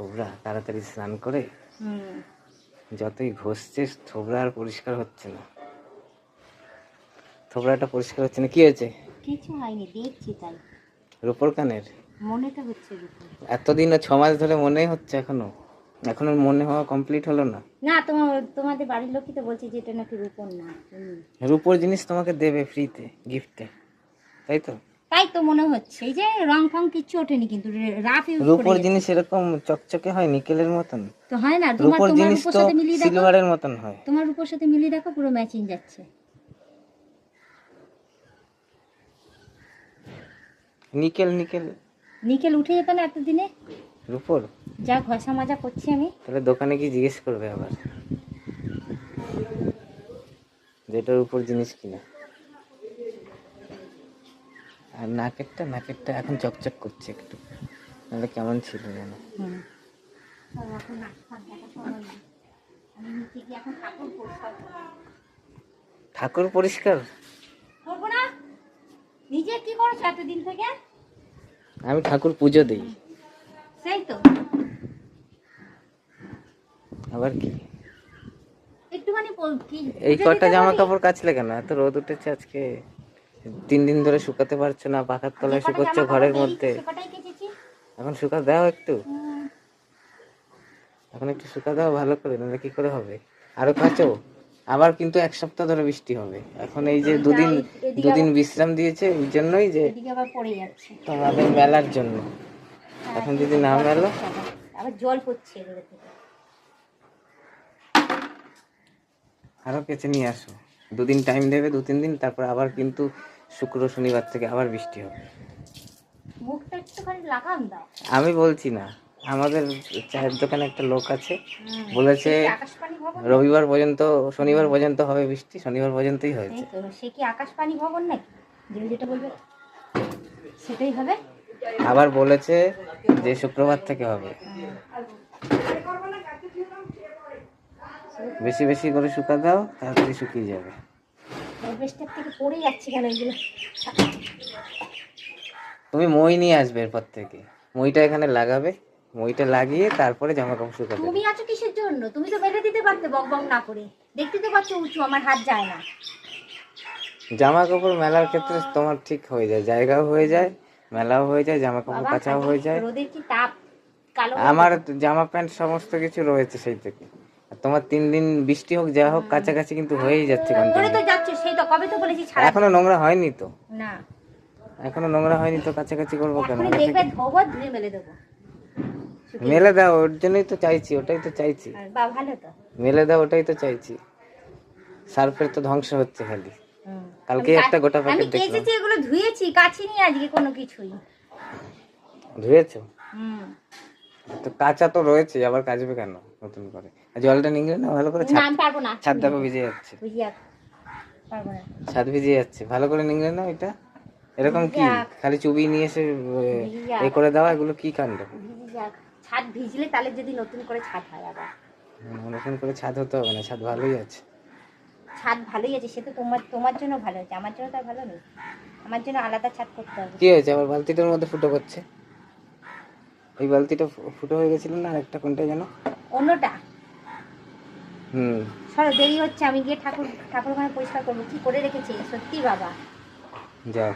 থোবরা তাড়াতাড়ি স্নান করে যতই ঘষছে থোবরা আর পরিষ্কার হচ্ছে না। থোবরাটা পরিষ্কার হচ্ছে না কি হয়েছে? কিছু হয়নি দেখছি তাই। রূপর কানের? মনেটা হচ্ছে রূপর। এতদিন ছ মাস ধরে মনে হচ্ছে এখনও। এখনও মনে হওয়া কমপ্লিট হলো না। না তোমার তোমাদের বাড়ির লোকই তো বলছে যে এটা নাকি রূপর না। রূপোর জিনিস তোমাকে দেবে ফ্রিতে গিফটে তাই তো? তাই তো মনে হচ্ছে। এই যে রং ফং কিচ্ছু ওঠেনি কিন্তু রাফ ইউজ রূপোর জিনিস এরকম চকচকে হয় নিকেলের মতন। তো হয় না? তোমার তোমার জিনিস তো সিলভারের মতন হয়। তোমার রূপোর সাথে মিলিয়ে দেখো পুরো ম্যাচিং যাচ্ছে। Nickel nickel. নিকেল উঠে যেত না এতদিনে? রূপোর? যা ঘষা মাজা করছি আমি। তাহলে দোকানে কি জিজ্ঞেস করবে আবার। যেটার উপর জিনিস কিনা। আর নাকেরটা নাকেরটা এখন চকচক করছে একটু। নাহলে কেমন ছিল যেন। ঠাকুর পরিষ্কার নিজে কি করছ এতদিন থেকে? আমি ঠাকুর পুজো দিই। সেই তো। আবার কি? একটুখানি এই কটা জামা? কাপড় কাচলে কেন? এত রোদ উঠেছে আজকে। তিন দিন ধরে শুকাতে পারছ না পাখার তলায় শুকোচ্ছ ঘরের মধ্যে। এখন শুকা দাও একটু। এখন একটু শুকা দাও ভালো করে নাহলে কি করে হবে? আরও কাঁচো আবার কিন্তু এক সপ্তাহ ধরে বৃষ্টি হবে। এখন এই যে দুদিন দুদিন বিশ্রাম দিয়েছে ওই জন্যই যে তোমাদের মেলার জন্য। এখন যদি না মেলো আবার জল পড়ছে আরও কেচে নিয়ে আসো। দুদিন টাইম দেবে দু তিন দিন তারপর আবার কিন্তু শুক্র শনিবার থেকে আবার বৃষ্টি হবে। আমি বলছি না আমাদের চায়ের দোকানে একটা লোক আছে বলেছে রবিবার পর্যন্ত শনিবার পর্যন্ত হবে বৃষ্টি শনিবার পর্যন্তই হয়েছে। সে কি আকাশবাণী ভবন নাকি? যেটা বলবে সেটাই হবে? আবার বলেছে যে শুক্রবার থেকে হবে। বেশি বেশি করে শুকা দাও তাড়াতাড়ি শুকিয়ে যাবে। থেকে পড়ে যাচ্ছে কেন এগুলো? তুমি মই নিয়ে আসবে এরপর থেকে। মইটা এখানে লাগাবে মইটা লাগিয়ে তারপরে জামা কাপড় শুকাতে তুমি আছো কিসের জন্য? তুমি তো বেঁধে দিতে পারতে বক বক না করে। দেখতে তো পাচ্ছ উঁচু আমার হাত যায় না। জামা কাপড় মেলার ক্ষেত্রে তোমার ঠিক হয়ে যায় জায়গাও হয়ে যায় মেলাও হয়ে যায় জামা কাপড় কাচাও হয়ে যায়। রোদের কি তাপ? কালো আমার জামা প্যান্ট সমস্ত কিছু রয়েছে সেই থেকে। তোমার তিন দিন বৃষ্টি হোক যা হোক কাছাকাছি কিন্তু হয়েই যাচ্ছে continue। তো যাচ্ছে সেই তো কবে তো বলেছি ছাড়া। এখনও নোংরা হয়নি তো? না। এখনও নোংরা হয়নি তো কাছাকাছি করব কেন? দেখবে ধোবো ধুয়ে মেলে দেবো। মেলে দাও ওর জন্যই তো চাইছি ওটাই তো চাইছি। বা ভালো তো। মেলে দাও ওটাই তো চাইছি। সার্ফের তো ধ্বংস হচ্ছে খালি। কালকে একটা গোটা আমি প্যাকেট দেখলাম। কেচেছি এগুলো ধুয়েছি আজকে কোনো কিছুই। ধুয়েছো? হুম। তো কাঁচা তো রয়েছে আবার কাচবে কেন? নতুন করে। আর জলটা নিংড়ে না ভালো করে না ছাদ পারব না। ছাদ দেখো ভিজে যাচ্ছে। পারব না। ছাদ ভিজে যাচ্ছে। ভালো করে নিংড়ে না এটা এরকম কি? খালি চুবি নিয়ে এসে এ করে দেওয়া এগুলো কি কাণ্ড? ছাদ ভিজলে তাহলে যদি নতুন করে ছাদ হয় আবার। নতুন করে ছাদ হতে হবে না ছাদ ভালোই আছে। ছাদ ভালোই আছে সে তো তোমার তোমার জন্য ভালো আছে আমার জন্য তো ভালো নেই। আমার জন্য আলাদা ছাদ করতে হবে। কি হয়েছে? আবার বালতিটার মধ্যে ফুটো করছে? এই বালতিটা ফুটো হয়ে গেছিল না? আরেকটা কোনটা যেন? অন্যটা? হুম। সরো দেরি হচ্ছে আমি গিয়ে ঠাকুর ঠাকুর পরিষ্কার করব। কি করে রেখেছি সত্যি বাবা। যাও